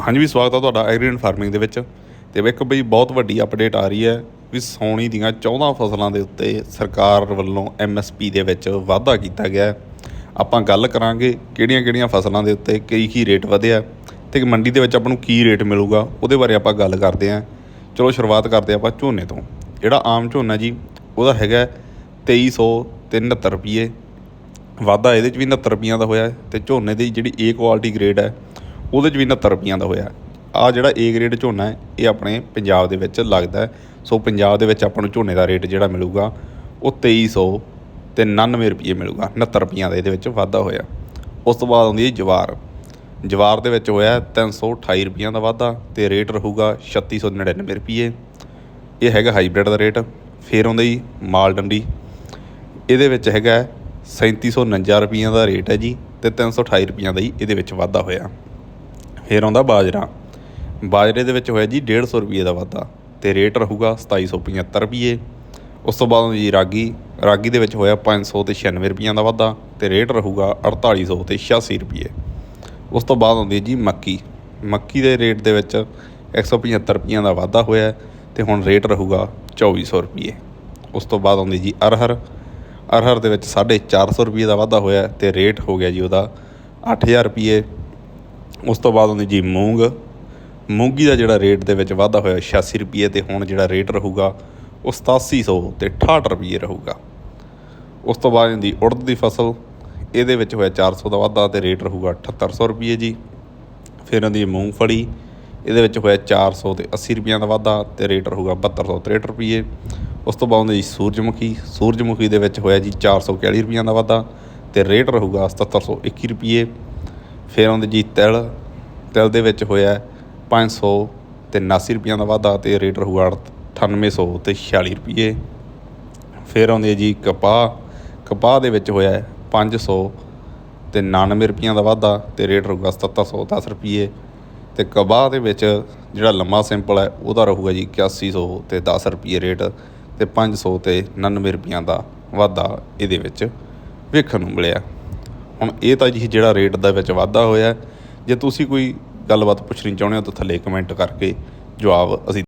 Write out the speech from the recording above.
ਹਾਂਜੀ ਵੀ ਸਵਾਗਤ ਆ ਤੁਹਾਡਾ ਐਗਰੀਨ ਫਾਰਮਿੰਗ ਦੇ ਵਿੱਚ। ਤੇ ਇੱਕ ਬਈ ਬਹੁਤ ਵੱਡੀ ਅਪਡੇਟ ਆ ਰਹੀ ਹੈ ਵੀ ਸੌਣੀ ਦੀਆਂ 14 ਫਸਲਾਂ ਦੇ ਉੱਤੇ ਸਰਕਾਰ ਵੱਲੋਂ ਐਮਐਸਪੀ ਦੇ ਵਿੱਚ ਵਾਧਾ ਕੀਤਾ ਗਿਆ ਆਪਾਂ ਗੱਲ ਕਰਾਂਗੇ ਕਿਹੜੀਆਂ-ਕਿਹੜੀਆਂ ਫਸਲਾਂ ਦੇ ਉੱਤੇ ਕੀ ਕੀ ਰੇਟ ਵਧਿਆ ਤੇ ਮੰਡੀ ਦੇ ਵਿੱਚ ਆਪਾਂ ਨੂੰ ਕੀ ਰੇਟ ਮਿਲੂਗਾ, ਉਹਦੇ ਬਾਰੇ ਆਪਾਂ ਗੱਲ ਕਰਦੇ ਹਾਂ। ਚਲੋ ਸ਼ੁਰੂਆਤ ਕਰਦੇ ਆਪਾਂ ਝੋਨੇ ਤੋਂ। ਜਿਹੜਾ ਆਮ ਝੋਨਾ ਜੀ, ਉਹਦਾ ਹੈਗਾ 2369 ਰੁਪਏ। ਵਾਧਾ ਇਹਦੇ 'ਚ ਵੀ 69 ਰੁਪਈਆਂ ਦਾ ਹੋਇਆ ਹੈ ਤੇ ਝੋਨੇ ਦੀ ਜਿਹੜੀ ਏ ਕੁਆਲਿਟੀ ਗ੍ਰੇਡ ਹੈ ਉਹਦੇ 'ਚ ਵੀ 69 ਰੁਪਈਆਂ ਦਾ ਹੋਇਆ। ਆ ਜਿਹੜਾ ਏ ਗ੍ਰੇਡ ਝੋਨਾ ਹੈ, ਇਹ ਆਪਣੇ ਪੰਜਾਬ ਦੇ ਵਿੱਚ ਲੱਗਦਾ ਸੋ ਪੰਜਾਬ ਦੇ ਵਿੱਚ ਆਪਾਂ ਨੂੰ ਝੋਨੇ ਦਾ ਰੇਟ ਜਿਹੜਾ ਮਿਲੂਗਾ, ਉਹ 2300 ਤੇ 99 ਰੁਪਏ ਮਿਲੂਗਾ। 69 ਰੁਪਈਆਂ ਦਾ ਇਹਦੇ ਵਿੱਚ ਵਾਧਾ ਹੋਇਆ। ਉਸ ਤੋਂ ਬਾਅਦ ਆਉਂਦੀ ਹੈ ਜਵਾਰ। ਜਵਾਰ ਦੇ ਵਿੱਚ ਹੋਇਆ 328 ਰੁਪਈਆਂ ਦਾ ਵਾਧਾ ਤੇ ਰੇਟ ਰਹੂਗਾ 3699 ਰੁਪਏ ਇਹ ਹੈਗਾ ਹਾਈਬ੍ਰਿਡ ਦਾ ਰੇਟ ਫਿਰ ਆਉਂਦਾ ਜੀ ਮਾਲ ਡੰਡੀ। ਇਹਦੇ ਵਿੱਚ ਹੈਗਾ 3749 ਰੁਪਈਆਂ ਦਾ ਰੇਟ ਹੈ ਜੀ ਤੇ 328 ਰੁਪਈਆਂ ਦਾ ਹੀ ਇਹਦੇ ਵਿੱਚ ਵਾਧਾ ਹੋਇਆ। ਫਿਰ ਆਉਂਦਾ ਬਾਜਰਾ। ਬਾਜਰੇ ਦੇ ਵਿੱਚ ਹੋਇਆ ਜੀ 150 ਰੁਪਏ ਦਾ ਵਾਧਾ ਤੇ ਰੇਟ ਰਹੂਗਾ 2775 ਰੁਪਏ। ਉਸ ਤੋਂ ਬਾਅਦ ਜੀ ਰਾਗੀ ਰਾਗੀ ਦੇ ਵਿੱਚ ਹੋਇਆ 500 ਤੇ 96 ਰੁਪਈਆਂ ਦਾ ਵਾਧਾ ਤੇ ਰੇਟ ਰਹੂਗਾ 4800 ਤੇ 86 ਰੁਪਏ। ਉਸ ਤੋਂ ਬਾਅਦ ਆਉਂਦੀ ਹੈ ਜੀ ਮੱਕੀ। ਮੱਕੀ ਦੇ ਰੇਟ ਦੇ ਵਿੱਚ 175 ਰੁਪਈਆਂ ਦਾ ਵਾਧਾ ਹੋਇਆ ਤੇ ਹੁਣ ਰੇਟ ਰਹੂਗਾ 2400 ਰੁਪਏ। ਉਸ ਤੋਂ ਬਾਅਦ ਆਉਂਦੀ ਜੀ ਅਰਹਰ। ਅਰਹਰ ਦੇ ਵਿੱਚ 450 ਰੁਪਏ ਦਾ ਵਾਧਾ ਹੋਇਆ ਤੇ ਰੇਟ ਹੋ ਗਿਆ ਜੀ ਉਹਦਾ 8000 ਰੁਪਏ ਉਸ ਤੋਂ ਬਾਅਦ ਆਉਂਦੀ ਜੀ ਮੂੰਗ, ਮੂੰਗੀ ਦਾ ਜਿਹੜਾ ਰੇਟ ਦੇ ਵਿੱਚ ਵਾਧਾ ਹੋਇਆ 86 ਰੁਪਏ ਤੇ ਹੁਣ ਜਿਹੜਾ ਰੇਟ ਰਹੂਗਾ ਉਹ 8700 ਤੇ 68 ਰੁਪਏ ਰਹੂਗਾ। ਉਸ ਤੋਂ ਬਾਅਦ ਆਉਂਦੀ ਉੜਦ ਦੀ ਫਸਲ, ਇਹਦੇ ਵਿੱਚ ਹੋਇਆ 400 ਦਾ ਵਾਧਾ ਤੇ ਰੇਟ ਰਹੂਗਾ 7800 ਰੁਪਏ ਜੀ। ਫਿਰ ਆਉਂਦੀ ਮੂੰਗਫਲੀ ਇਹਦੇ ਵਿੱਚ ਹੋਇਆ 400 ਤੇ 80 ਰੁਪਈਆਂ ਦਾ ਵਾਧਾ ਤੇ ਰੇਟ ਰਹੂਗਾ 7263 ਰੁਪਏ। ਉਸ ਤੋਂ ਬਾਅਦ ਆਉਂਦੀ ਜੀ ਸੂਰਜਮੁਖੀ ਸੂਰਜਮੁਖੀ ਦੇ ਵਿੱਚ ਹੋਇਆ ਜੀ 441 ਰੁਪਈਆਂ ਦਾ ਵਾਧਾ ਤੇ ਰੇਟ ਰਹੂਗਾ 7721 ਰੁਪਏ। ਫਿਰ ਆਉਂਦੇ ਜੀ ਤਿਲ ਤਿਲ ਦੇ ਵਿੱਚ ਹੋਇਆ 500 ਤੇ 79 ਰੁਪਈਆਂ ਦਾ ਵਾਧਾ ਤੇ ਰੇਟ ਰਹੂਗਾ 9800 ਤੇ 46 ਰੁਪਏ ਫਿਰ ਆਉਂਦੀ ਹੈ ਜੀ ਕਪਾਹ ਕਪਾਹ ਦੇ ਵਿੱਚ ਹੋਇਆ 500 ਤੇ 99 ਰੁਪਈਆਂ ਦਾ ਵਾਧਾ ਤੇ ਰੇਟ ਰਹੂਗਾ 7710 ਰੁਪਏ ਤੇ ਕਬਾਹ ਦੇ ਵਿੱਚ ਜਿਹੜਾ ਲੰਮਾ ਸਿੰਪਲ ਹੈ, ਉਹਦਾ ਰਹੂਗਾ ਜੀ 8100 ਤੇ 10 ਰੁਪਏ ਰੇਟ ਤੇ 500 ਤੇ 99 ਰੁਪਈਆਂ ਦਾ ਵਾਧਾ ਇਹਦੇ ਵਿੱਚ ਵੇਖਣ ਨੂੰ ਮਿਲਿਆ। ਹੁਣ ਇਹ ਤਾਂ ਜੀ ਜਿਹੜਾ ਰੇਟ ਦਾ ਵਿੱਚ ਵਾਧਾ ਹੋਇਆ, ਜੇ ਤੁਸੀਂ ਕੋਈ ਗੱਲਬਾਤ ਪੁੱਛਣੀ ਚਾਹੁੰਦੇ ਹੋ ਤਾਂ ਥੱਲੇ ਕਮੈਂਟ ਕਰਕੇ ਜਵਾਬ ਅਸੀਂ